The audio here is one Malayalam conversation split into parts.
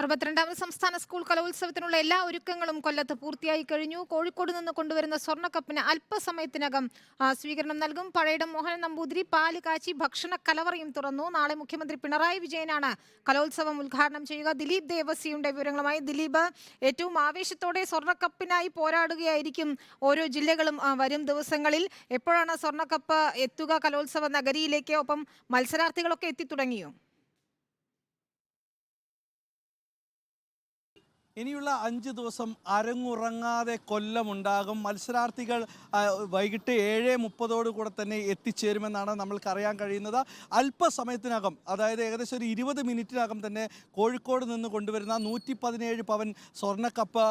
അറുപത്തിരണ്ടാമത് സംസ്ഥാന സ്കൂൾ കലോത്സവത്തിനുള്ള എല്ലാ ഒരുക്കങ്ങളും കൊല്ലത്ത് പൂർത്തിയായി കഴിഞ്ഞു. കോഴിക്കോട് നിന്ന് കൊണ്ടുവരുന്ന സ്വർണക്കപ്പിന് അല്പസമയത്തിനകം സ്വീകരണം നൽകും. പഴയടം മോഹൻ നമ്പൂതിരി പാൽ കാച്ചി ഭക്ഷണ കലവറയും തുറന്നു. നാളെ മുഖ്യമന്ത്രി പിണറായി വിജയനാണ് കലോത്സവം ഉദ്ഘാടനം ചെയ്യുക. ദിലീപ് ദേവസിയുടെ വിവരങ്ങളുമായി ദിലീപ് ഏറ്റവും ആവേശത്തോടെ സ്വർണക്കപ്പിനായി പോരാടുകയായിരിക്കും ഓരോ ജില്ലകളും വരും ദിവസങ്ങളിൽ. എപ്പോഴാണ് സ്വർണക്കപ്പ് എത്തുക? കലോത്സവ നഗരിയിലേക്ക് ഒപ്പം മത്സരാർത്ഥികളൊക്കെ എത്തിത്തുടങ്ങിയോ? ഇനിയുള്ള അഞ്ച് ദിവസം അരങ്ങുറങ്ങാതെ കൊല്ലമുണ്ടാകും. മത്സരാർത്ഥികൾ വൈകിട്ട് ഏഴ് മുപ്പതോടു കൂടെ തന്നെ എത്തിച്ചേരുമെന്നാണ് നമ്മൾക്കറിയാൻ കഴിയുന്നത്. അല്പസമയത്തിനകം അതായത് ഏകദേശം ഒരു ഇരുപത് മിനിറ്റിനകം തന്നെ കോഴിക്കോട് നിന്ന് കൊണ്ടുവരുന്ന നൂറ്റി പതിനേഴ് പവൻ സ്വർണക്കപ്പ്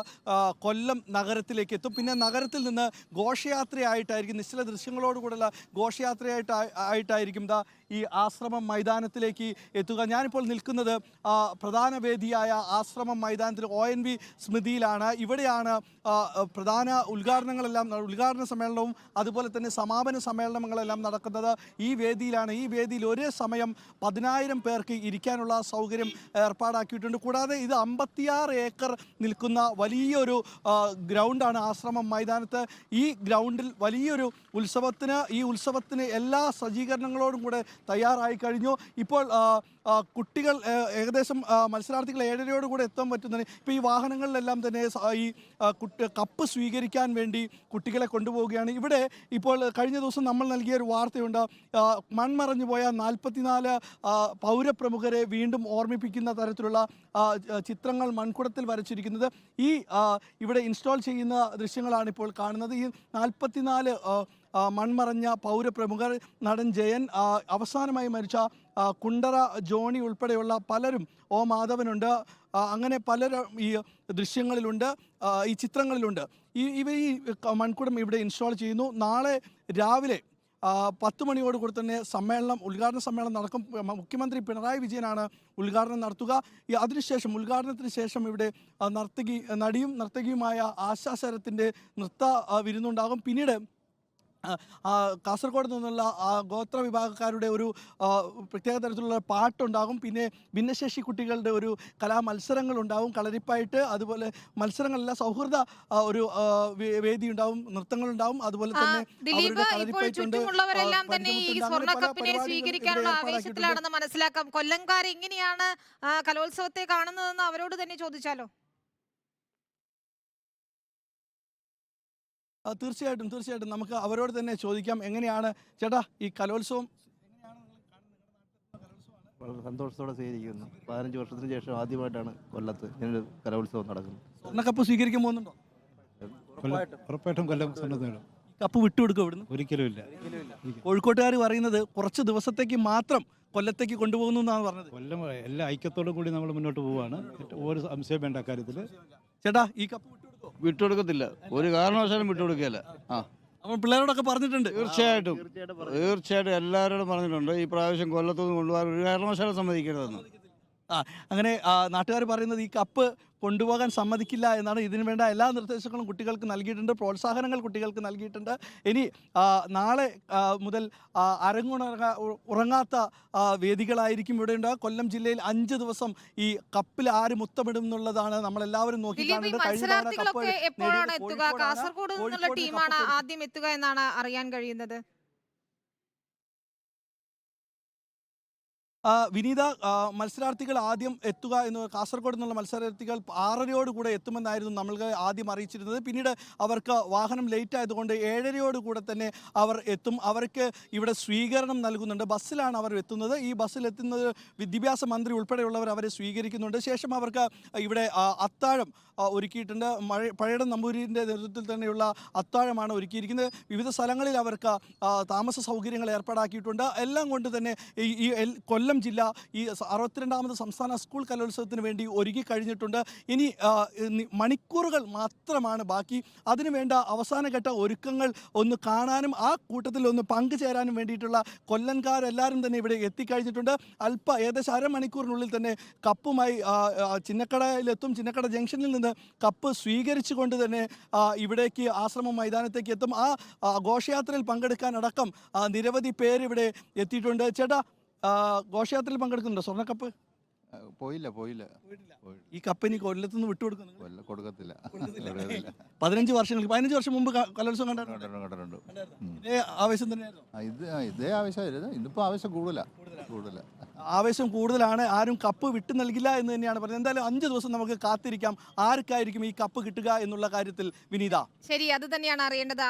കൊല്ലം നഗരത്തിലേക്ക് എത്തും പിന്നെ നഗരത്തിൽ നിന്ന് ഘോഷയാത്രയായിട്ടായിരിക്കും നിശ്ചല ദൃശ്യങ്ങളോടുകൂടെയുള്ള ഘോഷയാത്രയായിട്ട് ആയിട്ടായിരിക്കും ദാ ഈ ആശ്രമം മൈതാനത്തിലേക്ക് എത്തുക. ഞാനിപ്പോൾ നിൽക്കുന്നത് പ്രധാന വേദിയായ ആശ്രമം മൈതാനത്തിൽ ഒ വി സ്മൃതിയിലാണ്. ഇവിടെയാണ് പ്രധാന ഉദ്ഘാടനങ്ങളെല്ലാം ഉദ്ഘാടന സമ്മേളനവും അതുപോലെ തന്നെ സമാപന സമ്മേളനങ്ങളെല്ലാം നടക്കുന്നത് ഈ വേദിയിലാണ്. ഈ വേദിയിൽ ഒരേ സമയം പതിനായിരം പേർക്ക് ഇരിക്കാനുള്ള സൗകര്യം ഏർപ്പാടാക്കിയിട്ടുണ്ട്. കൂടാതെ ഇത് അമ്പത്തിയാറ് ഏക്കർ നിൽക്കുന്ന വലിയൊരു ഗ്രൗണ്ടാണ് ആശ്രമം മൈതാനത്ത്. ഈ ഗ്രൗണ്ടിൽ വലിയൊരു ഉത്സവത്തിന് ഈ ഉത്സവത്തിന് എല്ലാ സജ്ജീകരണങ്ങളോടും കൂടെ തയ്യാറായി കഴിഞ്ഞു. ഇപ്പോൾ കുട്ടികൾ ഏകദേശം മത്സരാർത്ഥികൾ ഏഴരയോട് കൂടെ എത്താൻ പറ്റുന്നതിന് ഇപ്പോൾ ഈ വാഹനങ്ങളിലെല്ലാം തന്നെ ഈ കപ്പ് സ്വീകരിക്കാൻ വേണ്ടി കുട്ടികളെ കൊണ്ടുപോവുകയാണ്. ഇവിടെ ഇപ്പോൾ കഴിഞ്ഞ ദിവസം നമ്മൾ നൽകിയ ഒരു വാർത്തയുണ്ട്. മൺമറഞ്ഞു പോയ നാൽപ്പത്തിനാല് പൗരപ്രമുഖരെ വീണ്ടും ഓർമ്മിപ്പിക്കുന്ന തരത്തിലുള്ള ചിത്രങ്ങൾ മൺകുടത്തിൽ വരച്ചിരിക്കുന്നത്. ഈ ഇവിടെ ഇൻസ്റ്റാൾ ചെയ്യുന്ന ദൃശ്യങ്ങളാണ് ഇപ്പോൾ കാണുന്നത്. ഈ നാൽപ്പത്തിനാല് മൺമറഞ്ഞ പൗരപ്രമുഖർ നടൻ ജയൻ അവസാനമായി മരിച്ച കുണ്ടറ ജോണി ഉൾപ്പെടെയുള്ള പലരും ഓ മാധവനുണ്ട്. അങ്ങനെ പലരും ഈ ദൃശ്യങ്ങളിലുണ്ട് ഈ ചിത്രങ്ങളിലുണ്ട്. ഈ ഇവ ഈ മൺകുടം ഇവിടെ ഇൻസ്റ്റാൾ ചെയ്യുന്നു. നാളെ രാവിലെ പത്ത് മണിയോട് കൂടി തന്നെ സമ്മേളനം ഉദ്ഘാടന സമ്മേളനം നടക്കും. മുഖ്യമന്ത്രി പിണറായി വിജയനാണ് ഉദ്ഘാടനം നടത്തുക. അതിനുശേഷം ഉദ്ഘാടനത്തിന് ശേഷം ഇവിടെ നർത്തകി നടിയും നർത്തകിയുമായ ആശാ ശരത്തിന്റെ നൃത്ത വിരുന്നുണ്ടാകും. പിന്നീട് കാസർഗോഡ് നിന്നുള്ള ആ ഗോത്ര വിഭാഗക്കാരുടെ ഒരു പ്രത്യേക തരത്തിലുള്ള പാട്ടുണ്ടാകും. പിന്നെ ഭിന്നശേഷി കുട്ടികളുടെ ഒരു കലാമത്സരങ്ങളുണ്ടാവും കളരിപ്പായിട്ട്. അതുപോലെ മത്സരങ്ങളെല്ലാം സൗഹൃദ ഒരു വേദി ഉണ്ടാവും നൃത്തങ്ങളുണ്ടാവും. അതുപോലെ തന്നെ ദിലീപ് അവരുടെ ഇപ്പോൾ ചുറ്റുമുള്ളവരെല്ലാം തന്നെ ഈ സ്വർണക്കപ്പിനെ സ്വീകരിക്കാനുള്ള ആവേശത്തിലാണെന്ന് മനസ്സിലാക്കാം. കൊല്ലംകാർ എങ്ങനെയാണ് കലോത്സവത്തെ കാണുന്നതെന്ന് അവരോട് തന്നെ ചോദിച്ചാലോ? തീർച്ചയായിട്ടും തീർച്ചയായിട്ടും. നമുക്ക് അവരോട് തന്നെ ചോദിക്കാം എങ്ങനെയാണ് ചേട്ടാ ഈ കലോത്സവം? വളരെ സന്തോഷത്തോടെ സ്വീകരിക്കുന്നു. പതിനഞ്ച് വർഷത്തിന് ശേഷം ആദ്യമായിട്ടാണ് കൊല്ലത്ത് ഇങ്ങനൊരു കലോത്സവം നടക്കുന്നത്. സ്വർണക്കപ്പ് സ്വീകരിക്കാൻ പോകുന്നുണ്ടോ? കൊല്ലം ഉറപ്പായിട്ടും കൊല്ലം സ്വർണം നേടും. കപ്പ് വിട്ടുകൊടുക്കും ഇവിടുന്ന്? ഒരിക്കലും ഇല്ല. കോഴിക്കോട്ടുകാർ പറയുന്നത് കുറച്ച് ദിവസത്തേക്ക് മാത്രം കൊല്ലത്തേക്ക് കൊണ്ടുപോകുന്നു എന്നാണ് പറഞ്ഞത്. കൊല്ലം എല്ലാ ഐക്യത്തോടും കൂടി നമ്മൾ മുന്നോട്ട് പോവുകയാണ്. ഒരു സംശയം വേണ്ട കാര്യത്തിൽ ചേട്ടാ ഈ കപ്പ് വിട്ടുകൊടുക്കത്തില്ല. ഒരു കാരണവശാലും വിട്ടുകൊടുക്കുകയില്ല. ആ. അപ്പോൾ പിള്ളേരോടൊക്കെ പറഞ്ഞിട്ടുണ്ട്. തീർച്ചയായിട്ടും. തീർച്ചയായിട്ടും എല്ലാവരോടും പറഞ്ഞിട്ടുണ്ട്. ഈ പ്രാവശ്യം കൊല്ലത്തുനിന്ന് കൊണ്ടുപോകാൻ ഒരു കാരണവശാലും സമ്മതിക്കരുതെന്ന്. ആ അങ്ങനെ നാട്ടുകാർ പറയുന്നത് ഈ കപ്പ് കൊണ്ടുപോകാൻ സമ്മതിക്കില്ല എന്നാണ് ഇതിനു വേണ്ട എല്ലാ നിർദ്ദേശങ്ങളും കുട്ടികൾക്ക് നൽകിയിട്ടുണ്ട് പ്രോത്സാഹനങ്ങൾ കുട്ടികൾക്ക് നൽകിയിട്ടുണ്ട്. ഇനി നാളെ മുതൽ അരങ്ങുണങ്ങ ഉറങ്ങാത്ത വേദികളായിരിക്കും ഇവിടെ ഉണ്ടാകുക കൊല്ലം ജില്ലയിൽ അഞ്ച് ദിവസം ഈ കപ്പിൽ ആര് മുത്തമിടും എന്നുള്ളതാണ് നമ്മളെല്ലാവരും നോക്കി കാണുന്നത് കാസർഗോഡ് ടീമാണ് ആദ്യം എത്തുക എന്നാണ് അറിയാൻ കഴിയുന്നത്. വിനീത മത്സരാർത്ഥികൾ ആദ്യം എത്തുക എന്ന് കാസർഗോഡ് നിന്നുള്ള മത്സരാർത്ഥികൾ ആറരയോട് കൂടെ എത്തുമെന്നായിരുന്നു നമ്മൾക്ക് ആദ്യം അറിയിച്ചിരുന്നത്. പിന്നീട് അവർക്ക് വാഹനം ലേറ്റ് ആയതുകൊണ്ട് ഏഴരയോട് കൂടെ തന്നെ അവർ എത്തും. അവർക്ക് ഇവിടെ സ്വീകരണം നൽകുന്നുണ്ട്. ബസ്സിലാണ് അവർ എത്തുന്നത്. ഈ ബസ്സിൽ എത്തുന്നത് വിദ്യാഭ്യാസ മന്ത്രി ഉൾപ്പെടെയുള്ളവർ അവരെ സ്വീകരിക്കുന്നുണ്ട്. ശേഷം അവർക്ക് ഇവിടെ അത്താഴം ഒരുക്കിയിട്ടുണ്ട്. മഴ പഴയടം നമ്പൂരിന്റെ നേതൃത്വത്തിൽ തന്നെയുള്ള അത്താഴമാണ് ഒരുക്കിയിരിക്കുന്നത്. വിവിധ സ്ഥലങ്ങളിൽ അവർക്ക് താമസ സൗകര്യങ്ങൾ ഏർപ്പാടാക്കിയിട്ടുണ്ട്. എല്ലാം കൊണ്ട് തന്നെ ഈ എൽ- കൊല്ലം ജില്ല ഈ അറുപത്തിരണ്ടാമത് സംസ്ഥാന സ്കൂൾ കലോത്സവത്തിന് വേണ്ടി ഒരുങ്ങി കഴിഞ്ഞിട്ടുണ്ട്. ഇനി മണിക്കൂറുകൾ മാത്രമാണ് ബാക്കി. അതിനുവേണ്ട അവസാനഘട്ട ഒരുക്കങ്ങൾ ഒന്ന് കാണാനും ആ കൂട്ടത്തിൽ ഒന്ന് പങ്കുചേരാനും വേണ്ടിയിട്ടുള്ള കൊല്ലൻകാരെല്ലാവരും തന്നെ ഇവിടെ എത്തിക്കഴിഞ്ഞിട്ടുണ്ട്. അല്പ ഏകദേശം അരമണിക്കൂറിനുള്ളിൽ തന്നെ കപ്പുമായി ചിന്നക്കടയിലെത്തും. ചിന്നക്കട ജംഗ്ഷനിൽ നിന്ന് കപ്പ് സ്വീകരിച്ചു കൊണ്ട് തന്നെ ഇവിടേക്ക് ആശ്രമം മൈതാനത്തേക്ക് എത്തും. ആ ഘോഷയാത്രയിൽ പങ്കെടുക്കാനടക്കം നിരവധി പേരിവിടെ എത്തിയിട്ടുണ്ട്. ചേട്ടാ ഘോഷയാത്രയിൽ പങ്കെടുക്കുന്നുണ്ടോ? സ്വർണക്കപ്പ് പോയില്ല പോയില്ല. ഈ കപ്പ് ഇനി വിട്ടുകൊടുക്കുന്നു നിന്ന് കൊടുക്കത്തില്ല. കൊടുക്കത്തില്ല. പതിനഞ്ച് വർഷങ്ങൾക്ക് പതിനഞ്ച് വർഷം മുമ്പ് കലോത്സവം കണ്ടിട്ടുണ്ട്. ഇതേ ആവേശം തന്നെയായിരുന്നു? ഇത് ഇതേ ആവശ്യമായിരുന്നു ഇന്നിപ്പോൾ ആവശ്യം കൂടുതല. കൂടുതല. ആവേശം കൂടുതലാണ്. ആരും കപ്പ് വിട്ടു നൽകില്ല എന്ന് തന്നെയാണ് പറഞ്ഞത്. എന്തായാലും അഞ്ച് ദിവസം നമുക്ക് കാത്തിരിക്കാം. ആർക്കായിരിക്കും ഈ കപ്പ് കിട്ടുക എന്നുള്ള കാര്യത്തിൽ വിനീത? ശരി അത് തന്നെയാണ് അറിയേണ്ടത്.